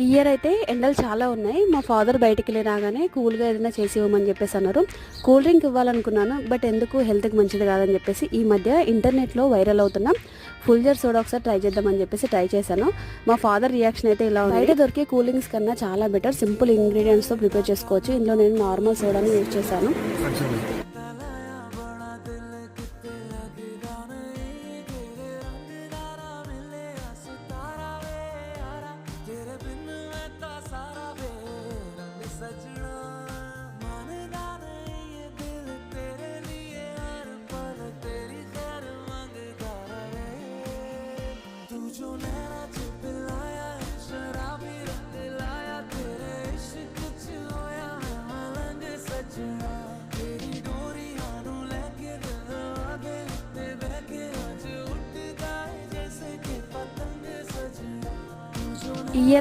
ఈ ఇయర్ అయితే ఎండలు చాలా ఉన్నాయి. మా ఫాదర్ బయటికి వెళ్ళి రాగానే కూల్గా ఏదైనా చేసి ఇవ్వమని చెప్పేసి అన్నారు. కూల్ డ్రింక్ ఇవ్వాలనుకున్నాను బట్ ఎందుకు హెల్త్కి మంచిది కాదని చెప్పేసి ఈ మధ్య ఇంటర్నెట్లో వైరల్ అవుతున్న ఫుల్ జర్ సోడా ఒకసారి ట్రై చేద్దామని చెప్పేసి ట్రై చేశాను. మా ఫాదర్ రియాక్షన్ అయితే ఇలా ఉంది. బయట దొరికే కూలింగ్స్ కన్నా చాలా బెటర్ సింపుల్ ఇంగ్రీడియంట్స్తో ప్రిపేర్ చేసుకోవచ్చు. ఇందులో నేను నార్మల్ సోడాని యూజ్ చేశాను. जो नैना शराबी रख दिलाया तेरे इश्क सजना तेरी डोरियाँ नु लेके दिल आगे जैसे कि पतंग सजना